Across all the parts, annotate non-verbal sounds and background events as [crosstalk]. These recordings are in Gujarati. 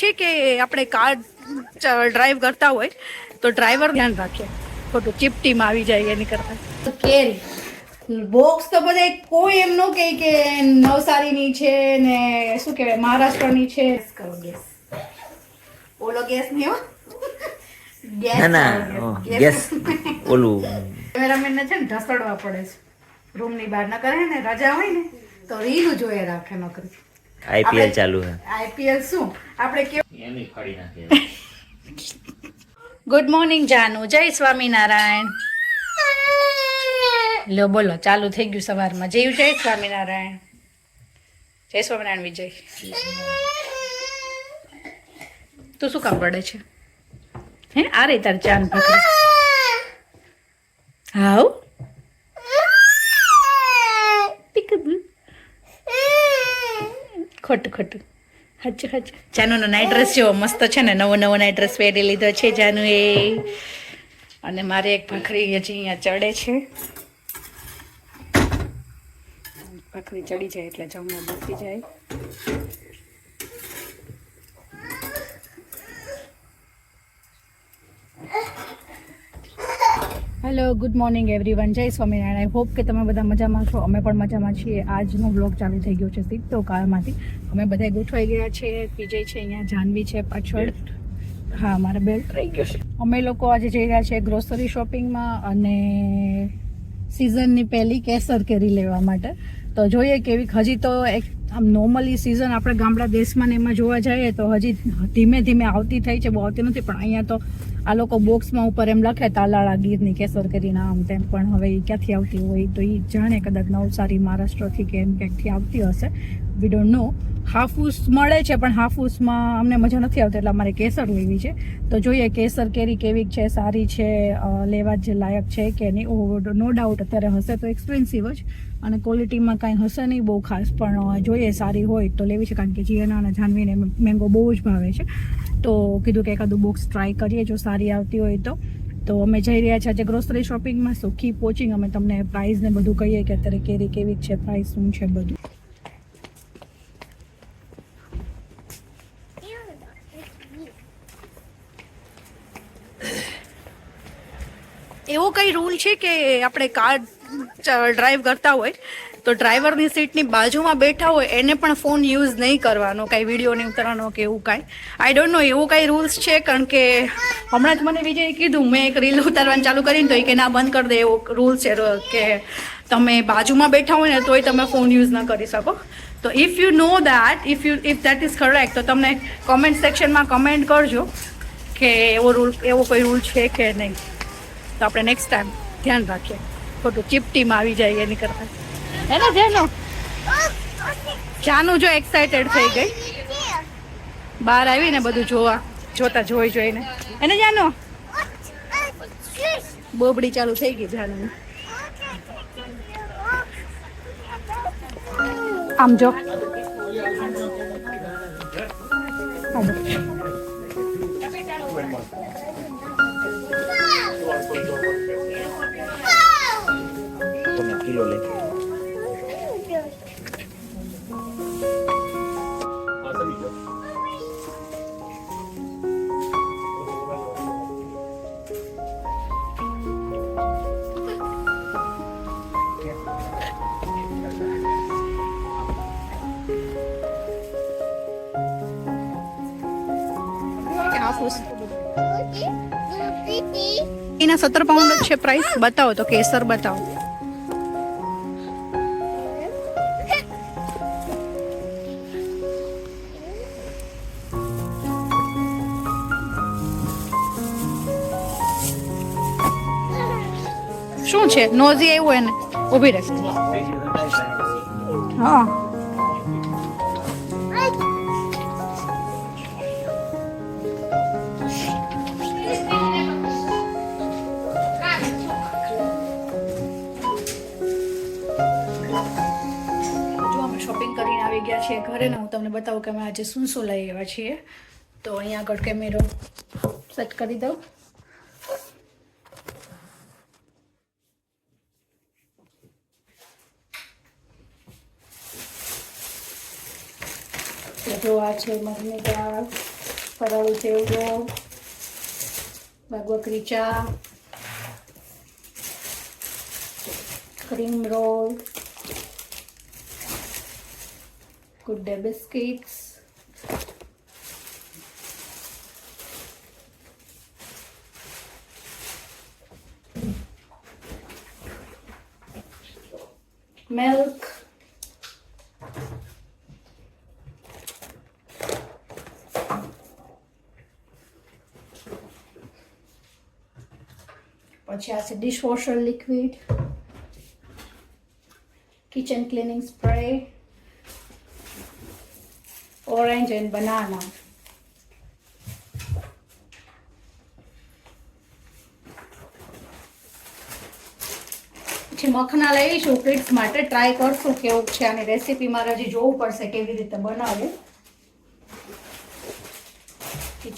છે કે આપણે કાર ડ્રાઈવ કરતા હોય તો ડ્રાઈવર ધ્યાન રાખીએ. ખોટું ચીપટીમાં આવી જાય એની કરતા. કેરી. બોક્સ તો બધા કોઈ એમ ન કહે કે નવસારીની છે ને શું કહેવાય મહારાષ્ટ્રની છે. કરો ગેસ ઓલો ગેસ નહીં હો. ગેસ ના ગેસ. ઓલું. છે ને ઢસડવા પડે છે. રૂમની બહાર ન કરે ને રજા હોય ને તો રીલું જોઈએ રાખે નોકરી. આઈપીએલ ચાલુ છે. આઈપીએલ શું? આપણે કેવું? એની ફાડી નાખીએ ગુડ મોર્નિંગ જાનુ. જય સ્વામિનારાયણ. લો બોલો ચાલુ થઈ ગયું સવારમાં. જય જય સ્વામિનારાયણ. જય સ્વામિનારાયણ વિજય. તું શું કામ પડે છે? હે આ રહી તાર ચાન પકડી. હાઉ? ખોટું ખોટું. હાચું હાચું. જાનુનો નાઇટ ડ્રેસ જેવો મસ્ત છે ને, નવો નવો નાઇટ ડ્રેસ પહેરી લીધો છે જાનુ એ અને મારે એક ભાખરી હજી અહીંયા ચડે છે. ભાખરી ચડી જાય એટલે જમવા બેસી જાય. હેલો ગુડ મોર્નિંગ એવરીવન જય સ્વામિનારાયણ આઈ હોપ કે તમે બધા મજામાં છો. અમે પણ મજામાં છીએ. આજનો બ્લોગ ચાલુ થઈ ગયો છે સીધો કાળમાંથી. અમે બધા ગોઠવાઈ ગયા છે. વિજય છે અહીંયા જાનવી છે પાછળ. હા મારા બેલ્ટ રહી ગયો છે. અમે લોકો આજે જઈ રહ્યા છે ગ્રોસરી શોપિંગમાં અને સિઝનની પહેલી કેસર કેરી લેવા માટે. તો જોઈએ કેવી હજી તો એક આમ નોર્મલી સિઝન આપણે ગામડા દેશમાં ને એમાં જોવા જઈએ તો હજી ધીમે ધીમે આવતી થઈ છે. બહુ આવતી નથી પણ અહીંયા તો આ લોકો બોક્સમાં ઉપર એમ લખે, તાલાળા ગીરની, કેસર કેરીના, આમ તેમ. પણ હવે એ ક્યાંથી આવતી હોય તો એ જાણે કદાચ નવસારી, મહારાષ્ટ્રથી કે એમ ક્યાંકથી આવતી હશે. વી ડોન્ટ નો હાફૂસ મળે છે, પણ હાફૂસમાં અમને મજા નથી આવતી, એટલે અમારે કેસર લેવી છે. તો જોઈએ કેસર કેરી કેવી છે, સારી છે લેવા જે લાયક છે કે નહીં? નો ડાઉટ અત્યારે હશે તો એક્સપેન્સિવ જ. અને ક્વોલિટીમાં કાંઈ હશે નહીં બહુ ખાસ, પણ જોઈએ સારી હોય તો લેવી છે, કારણ કે જીએના અને જાનવીને મેંગો બહુ જ ભાવે છે. તો કીધું કે એકાદું બુક્સ ટ્રાય કરીએ, જો સારી આવતી હોય તો. તો અમે જઈ રહ્યા છીએ આજે ગ્રોસરી શોપિંગમાં સુખી પોચિંગ અમે તમને પ્રાઇસ ને બધું કહીએ કે અત્યારે કેરી કેવી છે પ્રાઇસ શું છે બધું. એવો કઈ રૂલ છે કે આપણે કાર ડ્રાઈવ કરતા હોય તો ડ્રાઈવરની સીટની બાજુમાં બેઠા હોય એને પણ ફોન યુઝ નહીં કરવાનો, કાંઈ વીડિયો નહીં ઉતારવાનો કે એવું કાંઈ. આઈ ડોન્ટ નો એવું કાંઈ રૂલ્સ છે? કારણ કે હમણાં જ મને વિજય કીધું, મેં એક રીલ ઉતારવાનું ચાલુ કરીને તો એ કે ના, બંધ કરી દે, એવો રૂલ છે કે તમે બાજુમાં બેઠા હોય ને તોય તમે ફોન યુઝ ન કરી શકો. તો if you know that if you if that is correct તો તમને કોમેન્ટ સેક્શનમાં કમેન્ટ કરજો કે એવો રૂલ એવો કોઈ રૂલ છે કે નહીં. તો આપણે નેક્સ્ટ ટાઈમ ધ્યાન રાખીએ. ખોટું ચીપટીમાં આવી જાય એની કરતા. હે ને જેનો જાનું જો એક્સાઇટેડ થઈ ગઈ. બહાર આવીને બધું જોવા, જોતા જોઈ જોઈને. એને જાનો? બોબડી ચાલુ થઈ ગઈ જાનું. આમ જો. કિલો લે એના સત્તર પાઉન્ડ જ છે પ્રાઇસ બતાવો તો કેસર બતાવો. શું છે? નોઝી આવ્યું એને? ઊભી રહેશે હા. છીએ ઘરે ને હું તમને બતાવું કે અમે આજે શું શું લઈ આવ્યા છીએ. તો અહીંયા આગળ કેમેરો સેટ કરી દઉં. જો આ છે મગની દાળ, ફરાળી ચેવડો બાગવકરી ચા, cream roll good day biscuits milk પછી આ છે dishwasher liquid kitchen cleaning spray orange and banana. મખના લઈશું કિડ્સ માટે ટ્રાય કરશું કેવું છે અને રેસીપી મારે હજી જોવું પડશે કેવી રીતે બનાવવું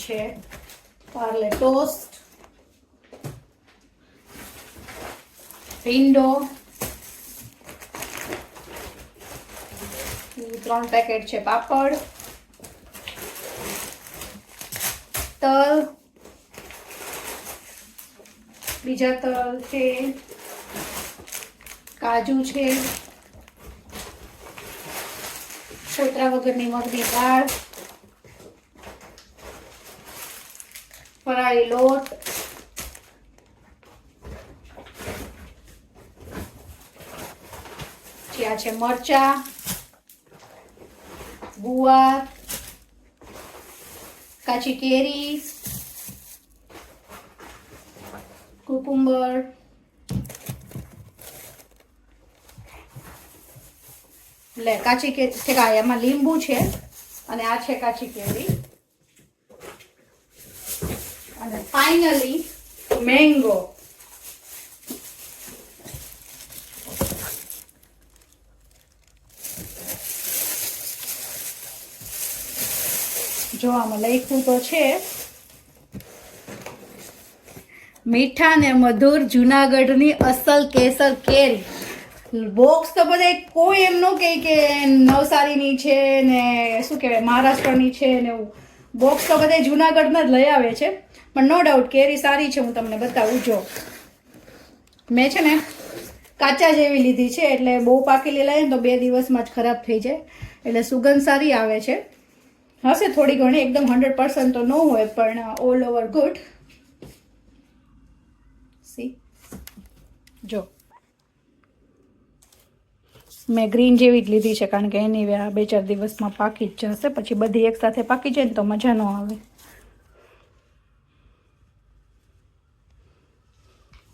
છે પાર્લે ટોસ્ટ ભીંડો ત્રણ પેકેટ છે પાપડ. તલ. બીજા તલ છે. કાજુ છે. છોતરા વગરની મગની દાળ. ફરાળી લોટ. આ છે મરચા. ગુવાર. કાચી કેરી કુકુંબર લે, કાચી કેરી એમાં લીંબુ છે અને આ છે કાચી કેરી. અને ફાઇનલી મેંગો જો આમાં લખ્યું તો છે. મીઠા ને મધુર જુનાગઢની અસલ કેસર કેરી. બોક્સ તો બધા કોઈ એમ ન કહે કે નવસારીની છે ને શું કહેવાય, મહારાષ્ટ્રની છે ને એવું. બોક્સ તો બધા જુનાગઢમાં જ લઈ આવે છે. પણ નો ડાઉટ કેરી સારી છે, હું તમને બતાવું. જો. મેં છે ને કાચા જેવી લીધી છે, એટલે બહુ પાકેલી લાવીએ ને તો બે દિવસમાં જ ખરાબ થઈ જાય. એટલે સુગંધ સારી આવે છે. હશે થોડી ઘણી, એકદમ હંડ્રેડ પર્સન્ટ તો ન હોય, પણ ઓલ ઓવર ગુડ સી જો. મેં ગ્રીન જેવી જ લીધી છે, કારણ કે એની આ બે ચાર દિવસમાં પાકી જ જશે, પછી બધી એકસાથે પાકી જાય ને તો મજા ન આવે.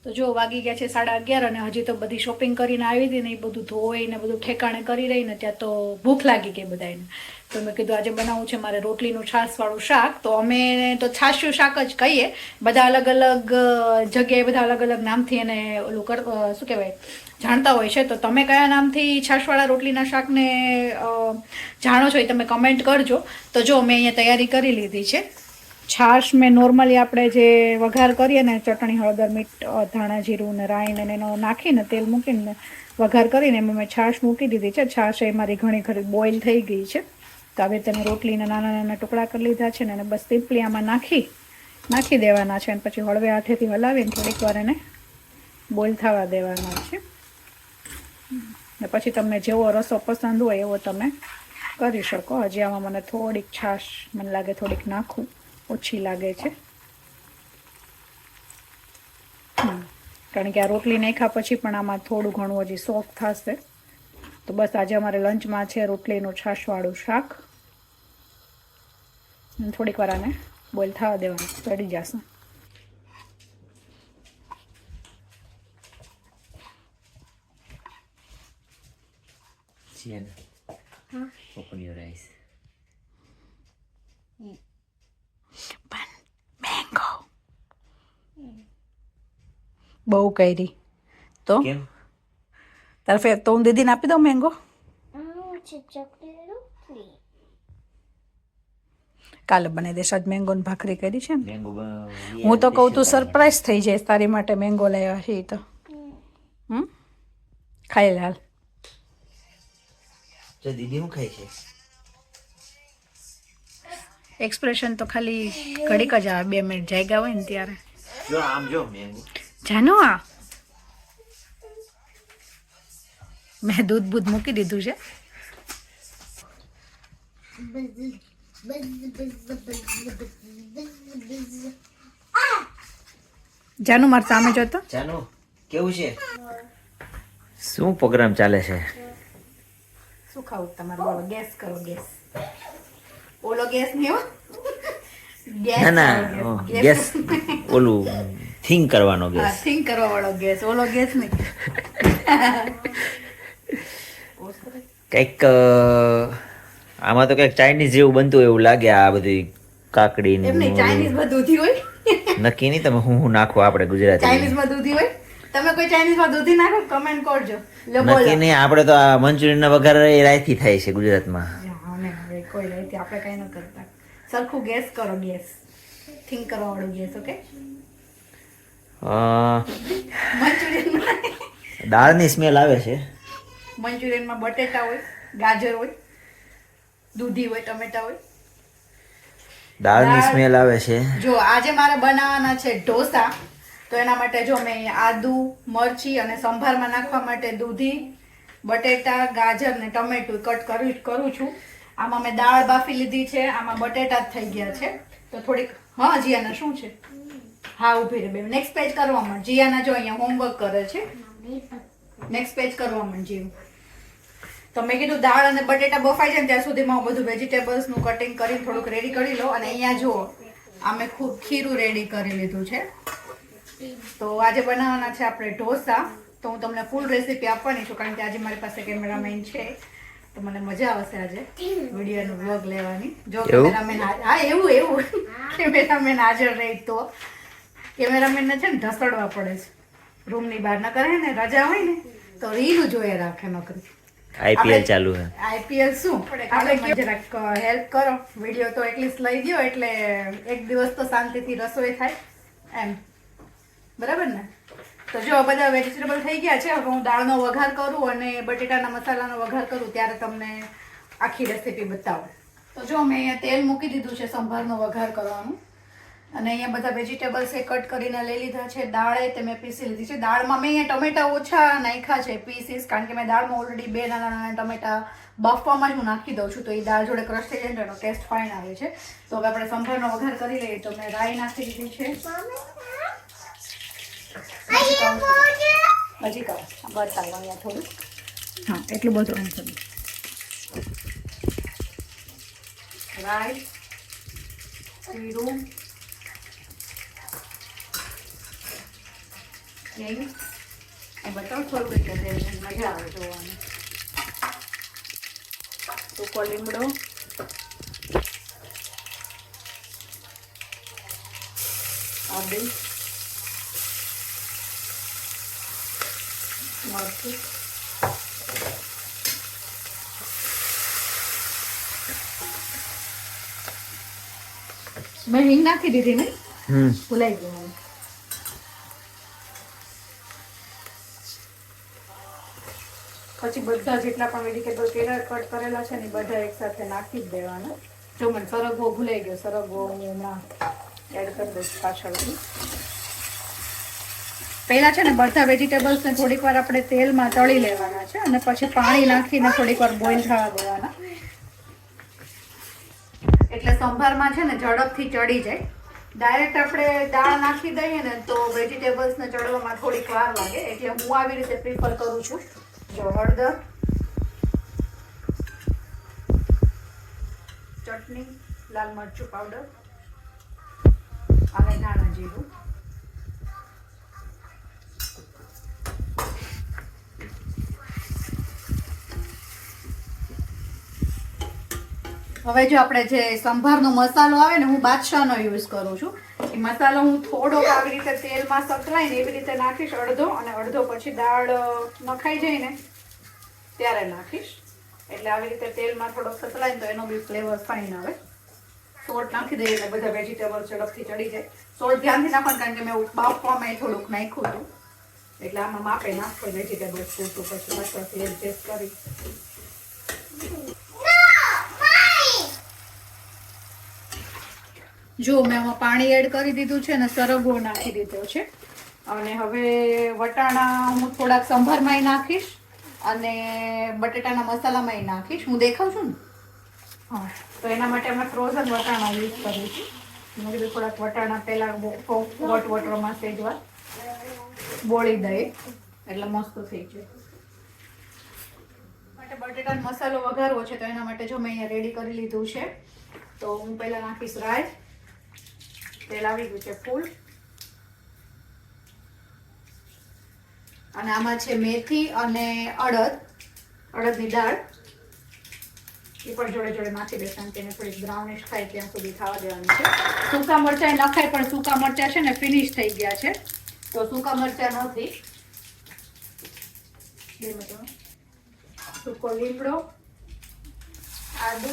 તો જો, વાગી ગયા છે સાડા અગિયાર અને હજી તો બધી શોપિંગ કરીને આવી હતી ને એ બધું ધોઈને, બધું ઠેકાણે કરી રહી ને ત્યાં તો ભૂખ લાગી ગઈ બધાને તો મેં કીધું આજે બનાવવું છે મારે રોટલીનું છાશવાળું શાક. તો અમે તો છાશિયું શાક જ કહીએ. બધા અલગ અલગ જગ્યાએ બધા અલગ અલગ નામથી એને ઓલું કર શું કહેવાય, જાણતા હોય છે. તો તમે કયા નામથી છાશવાળા રોટલીના શાકને જાણો છો એ તમે કમેન્ટ કરજો. તો જો મેં અહીંયા તૈયારી કરી લીધી છે. છાશ મેં નોર્મલી આપણે જે વઘાર કરીએ ને ચટણી, હળદર, મીઠ ધાણા, જીરું ને રાઈ ને એનો નાખીને તેલ મૂકીને વઘાર કરીને એમાં મેં છાશ મૂકી દીધી છે. છાશ એ મારી ઘણી ખરી બોઇલ થઈ ગઈ છે. તો હવે તેને રોટલીના નાના નાના ટુકડા કરી લીધા છે ને અને બસ ટીપલી આમાં નાખી નાખી દેવાના છે અને પછી હળવે હાથેથી હલાવીને થોડીક વાર એને બોઇલ થવા દેવાના છે. ને પછી તમને જેવો રસો પસંદ હોય એવો તમે કરી શકો. હજી આમાં મને થોડીક છાશ મને લાગે થોડીક નાખું, ઓછી લાગે છે. કારણ કે આ રોટલી નાખ્યા પછી પણ આમાં થોડું ઘણું હજી સોફ્ટ થશે. તો બસ આજે અમારે લંચમાં છે રોટલીનું છાશવાળું શાક. થોડીક વાર આને બોઇલ થવા દેવાનું ચડી જશે. Sienna. Open your eyes. Mango બહુ કરી તો? કેમ? તારે ફેર તો હું દીદીને આપી દઉં મેંગો કાલે બનાવી દેશ આજ મેંગોની ભાખરી કરી છે ને. હું તો કહું તું સરપ્રાઈઝ થઈ જાય તારી માટે મેંગો લાવ્યા છે એ તો. હમ. ખાઈ લે હાલ. દીદી હું ખાઈ છે? એક્સપ્રેશન તો ખાલી ઘડીક જ આવે બે મિનિટ જાગ્યા હોય ને ત્યારે. જો આમ જો મેંગો જાનો આ. મેં દૂધ બૂધ મૂકી દીધું છે. જાનું માર સામે જોતો. જાનુ કેવું છે? શું પ્રોગ્રામ ચાલે છે? શું ખાવું? તમારે બોલો ગેસ કરો ગેસ. ઓલો ગેસ નહીં ના ના ગેસ. ઓલું થિંક કરવાનો ગેસ. થિંક કરવા વાળો ગેસ. ઓલો ગેસ નહીં. કંઈક આમાં તો કંઈક ચાઇનીઝ જેવું બનતું હોય એવું લાગે આ બધી કાકડી ચાઇનીઝમાં દૂધી હોય? નક્કી નહીં તમે હું હું નાખો આપણે ગુજરાતી ચાઇનીઝમાં દૂધી હોય? તમે કોઈ ચાઇનીઝમાં દૂધી નાખો? કમેન્ટ કરજો. નક્કી નહીં આપણે તો આ મંચુરિયન ના વઘાર એ રાયથી થાય છે ગુજરાતમાં. કોઈ રાયથી આપણે કઈ ન કરતા. સરખું ગેસ કરો ગેસ થિંક કરવા વાળું ગેસ ઓકે મંચુરિયન દાળની સ્મેલ આવે છે. મંચુરિયનમાં બટેટા હોય ગાજર હોય દૂધી હોય ટમેટા હોય. દાળની સ્મેલ આવે છે. જો આજે મારે બનાવવાના છે ઢોસા. તો એના માટે જો મેં આદુ મરચી અને સંભારમાં નાખવા માટે દૂધી બટેટા ગાજર ને ટમેટું કટ કરું કરું છું. આમાં મેં દાળ બાફી લીધી છે આમાં બટેટા જ થઈ ગયા છે. તો થોડીક હા જીયાના શું છે? હા ઊભી રહે બે નેક્સ્ટ પેજ કરવામાં જીયાના જો અહીંયા હોમવર્ક કરે છે. નેક્સ્ટ પેજ કરવા જીવ તો મેં કીધું દાળ અને બટેટા બફાઈ જાય ને ત્યાં સુધીમાં હું બધું વેજીટેબલ્સનું કટિંગ કરીને થોડુંક રેડી કરી લઉં અને અહીંયા જુઓ આ મેં ખૂબ ખીરું રેડી કરી લીધું છે. તો આજે બનાવવાના છે આપણે ઢોસા. તો હું તમને ફૂલ રેસીપી આપવાની છું કારણ કે આજે મારી પાસે કેમેરામેન છે. તો મને મજા આવશે આજે વિડીયોનો વ્લોગ લેવાની. જો? કેમેરામેન હા હા, એવું એવું. કેમેરામેન હાજર રહી તો. કેમેરામેનને છે ને ઢસડવા પડે છે. રૂમની બહાર ન કરે ને રજા હોય ને તો રીલું જોઈએ રાખે નોકરી. આઈપીએલ ચાલુ હે આઈપીએલ શું? આપણે જરાક હેલ્પ કરો. વીડિયો તો એટલીસ્ટ લઈ ગયો એટલે એક દિવસ તો શાંતિથી રસોઈ થાય એમ. બરાબર ને? તો જો બધા વેજીટેબલ થઈ ગયા છે હવે હું દાળનો વઘાર કરું અને બટેટાના મસાલાનો વઘાર કરું ત્યારે તમને આખી રેસીપી બતાવું. તો જો મેં અહીંયા તેલ મૂકી દીધું છે સંભારનો વઘાર કરવાનું. અને અહીંયા બધા વેજીટેબલ્સ એ કટ કરીને લઈ લીધા છે. દાળે તે મેં પીસી લીધી છે. દાળમાં મેં અહીંયા ટમેટા ઓછા નાખ્યા છે પીસીસ કારણ કે મેં દાળમાં ઓલરેડી બે નાના નાના ટમેટા બાફવામાં જ હું નાખી દઉં છું. તો એ દાળ જોડે ક્રશ થઈ જાય ને એનો ટેસ્ટ ફાઇન આવે છે. તો હવે આપણે સંભારનો વઘાર કરી લઈએ. તો મેં રાઈ નાખી દીધી છે. હજી કહો બતાવો અહીંયા થોડું. હા એટલું બધું એમ થયું રાઈ જીરું હિંગ એ બતાવો થોડું રીતે મજા આવે જોવાની સૂકો લીમડો આદુ મરચું મેં હિંગ નાખી દીધી ને ભૂલાઈ ગયું પછી બધા જેટલા પણ વેજીટેબલ કેળા કટ કરેલા છે ને બધા એકસાથે નાખી જ દેવાના. જો મને સરગવો ભૂલાઈ ગયો, સરગવો હું હમણાં એડ કરી દઈશ પાછળથી. પહેલા છે ને બધા વેજીટેબલ્સને થોડીક વાર આપણે તેલમાં તળી લેવાના છે અને પછી પાણી નાખીને થોડીક વાર બોઇલ થવા દેવાના. એટલે સંભારમાં છે ને ઝડપથી ચડી જાય. ડાયરેક્ટ આપણે દાળ નાખી દઈએ ને તો વેજીટેબલ્સને ચડવામાં થોડીક વાર લાગે. એટલે હું આવી રીતે પ્રિફર કરું છું. જો હળદર, ચટણી, લાલ મરચું પાવડર અને ધાણા જીરું. હવે જો આપણે જે સંભારનો મસાલો આવે ને, હું બાદશાહનો યુઝ કરું છું. મસાલો હું થોડોક આવી રીતે તેલમાં સકલાય ને એવી રીતે નાખીશ અડધો અને અડધો પછી દાળ નખાઈ જાય ને ત્યારે નાખીશ. એટલે આવી રીતે તેલમાં થોડોક ને તો એનો બી ફ્લેવર ફાઇન આવે. સોલ્ટ નાખી દઈએ એટલે બધા વેજીટેબલ ઝડપથી ચડી જાય. સોલ્ટ ધ્યાનથી નાખવાનું કારણ કે મેં બાફવામાં થોડુંક નાખ્યું હતું. એટલે આમાં માપે નાખો વેજીટેબલ્સ પૂરતું પછી તેલ એડજસ્ટ કરી. જો મેં આમાં પાણી એડ કરી દીધું છે અને સરગવો નાખી દીધો છે. અને હવે વટાણા હું થોડાક સંભારમાંય નાખીશ અને બટેટાના મસાલામાંય નાખીશ. હું દેખાઉં છું ને? હા. તો એના માટે અમે ફ્રોઝન વટાણા યુઝ કરીશું મેં કીધું થોડાક વટાણા પહેલાં વોટ વોટરમાં સેજવા બોળી દઈએ. એટલે મસ્ત થઈ જાય. માટે બટેટાનો મસાલો વઘારવો છે તો એના માટે જો મેં અહીંયા રેડી કરી લીધું છે તો હું પહેલાં નાખીશ રાઈ તેલ આવી ગયું અને આમાં છે મેથી અને અડદ, અડદની દાળ. એ પણ જોડે જોડે નાખી દઈશ તેને થોડીક બ્રાઉનિશ થાય ત્યાં સુધી ખાવા દેવાની છે. સૂકા મરચાં નખાય, પણ સૂકા મરચાં છે ને ફિનિશ થઈ ગયા છે. તો સૂકા મરચાં નથી. સૂકો લીમડો, આદુ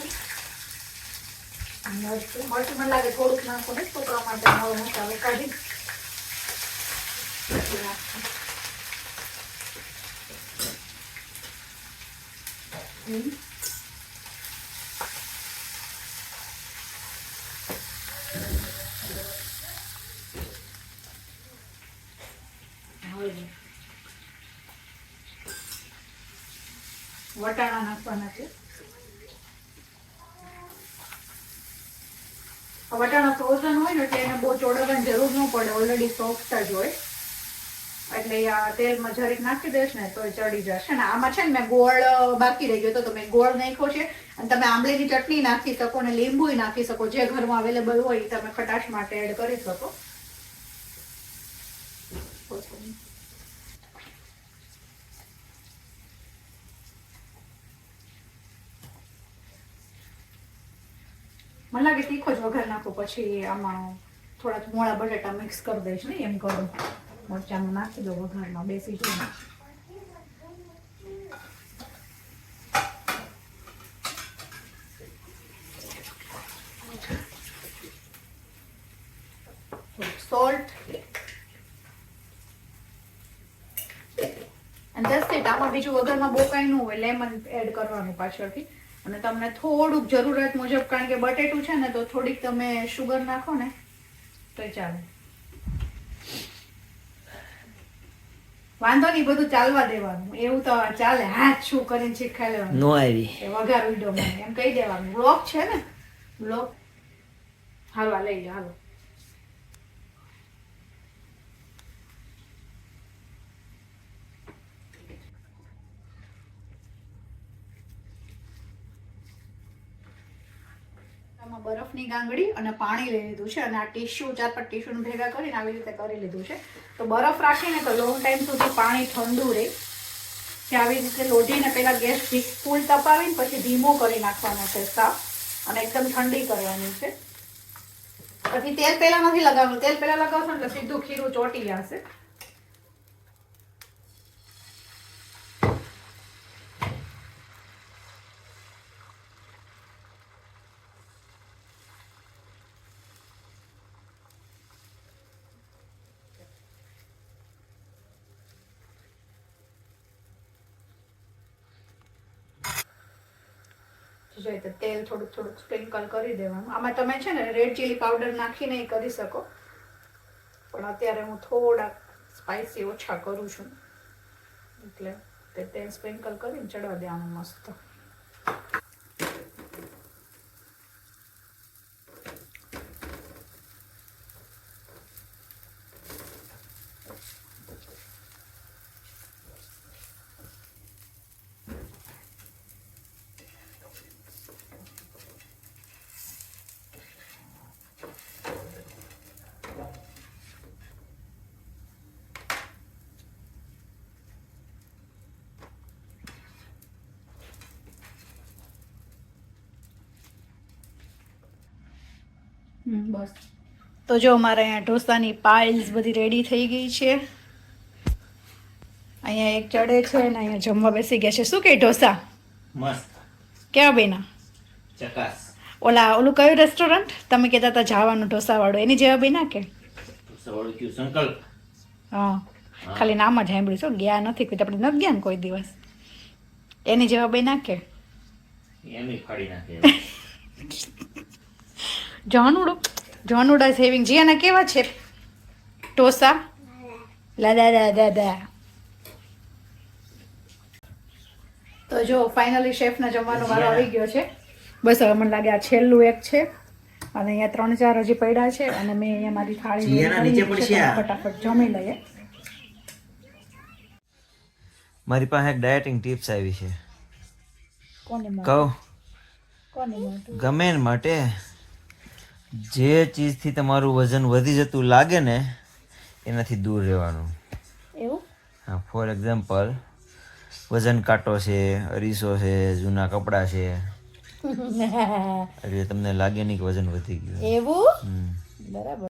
મરચું મરચું થોડુંક નાખું ને છોકરા માટે નવો કાઢી. હમ. હવે વટાણા નાખવાના છે વટાણા ફ્રોઝન હોય ને એટલે એને બહુ ચોડવાની જરૂર ન પડે. ઓલરેડી સોફ્ટ જ હોય. એટલે આ તેલમાં જરીક નાખી દઈશ ને તો ચડી જશે. ને આમાં છે ને મેં ગોળ બાકી રહી ગયો તો તમે ગોળ નાખ્યો છે. અને તમે આંબલીની ચટણી નાખી શકો ને લીંબુ નાખી શકો. જે ઘરમાં અવેલેબલ હોય તમે ખટાશ માટે એડ કરી શકો. મને લાગે તીખો જ વઘાર નાખો પછી આમાં થોડાક મોળા બટાટા મિક્સ કરી દઈશ ને એમ કરો. મરચાંનું નાખી દો વઘારમાં, બેસી જાય સોલ્ટ અને દસ બીજું વઘારમાં બહુ કાંઈ ન હોય લેમન એડ કરવાનું પાછળથી. અને તમને થોડુંક જરૂરત મુજબ કારણ કે બટેટું છે ને તો થોડીક તમે શુગર નાખો ને તો ચાલે. વાંધો નહીં બધું ચાલવા દેવાનું. એવું તો ચાલે. હાથ શું કરીને શીખાઈ લેવાનું? નો આવી. વઘાર વીડિયો એમ કહી દેવાનું. બ્લોક છે ને? બ્લોક હાલવા લઈ લો હાલો આમાં બરફની ગાંગડી અને પાણી લઈ લીધું છે અને આ ટીશ્યુ ચાર પાંચ ટીશ્યુને ભેગા કરીને આવી રીતે કરી લીધું છે. તો બરફ રાખીને તો લોંગ ટાઈમ સુધી પાણી ઠંડુ રહે. કે આવી રીતે લોઢીને પહેલાં ગેસ ફૂલ તપાવીને પછી ધીમો કરી નાખવાનો છે સાફ અને એકદમ ઠંડી કરવાની છે. પછી તેલ પહેલાં નથી લગાવવાનું, તેલ પહેલાં લગાવશો એટલે સીધું ખીરું ચોટી જશે. જોઈએ તો તેલ થોડુંક થોડુંક સ્પ્રિંકલ કરી દેવાનું. આમાં તમે છે ને રેડ ચીલી પાવડર નાખીને કરી શકો. પણ અત્યારે હું થોડાક સ્પાઇસી ઓછા કરું છું. એટલે તે તેલ સ્પ્રિંકલ કરીને ચડવા દેવાનું મસ્ત. બસ. તો જો મારે અહીંયા ઢોસાની પાઇલ્સ બધી રેડી થઈ ગઈ છે. અહીંયા એક ચડે છે અને અહીંયા જમવા બેસી ગયા છે. શું કે ઢોસા? મસ્ત. કેવા બેના? ચકાસ. ઓલા ઓલું કયું રેસ્ટોરન્ટ તમે કહેતા હતા જવાનું ઢોસાવાળું. એની જેવા બેના કે? સંકલ્પ. હા. ખાલી નામ જ સાંભળ્યું છો ગયા નથી કોઈ. આપણે નથી ગયા ને કોઈ દિવસ. એની જેવા બેના કે? એની ફાડી નાખે [laughs] જાનુડું જો નૂડલ્સ હેવિંગ જીયાના કેવા છે? ઢોસા? લા દાદા દા તો જો ફાઇનલી શેફના જમવાનો વારો આવી ગયો છે. બસ હવે મને લાગે આ છેલ્લું એક છે. અને અહીંયા ત્રણ ચાર હજી પડ્યા છે અને મેં અહીંયા મારી થાળી. ફટાફટ જમી લઈએ. મારી પાસે એક ડાયટિંગ ટિપ્સ આવી છે. કોને કહો. કોને ગમે માટે જે ચીજથી તમારું વજન વધી જતું લાગે ને એનાથી દૂર રહેવાનું. એવું? હા ફોર એક્ઝામ્પલ વજન કાંટો છે અરીસો છે જૂના કપડાં છે. [laughs] એટલે તમને લાગે નહીં કે વજન વધી ગયું. એવું? બરાબર.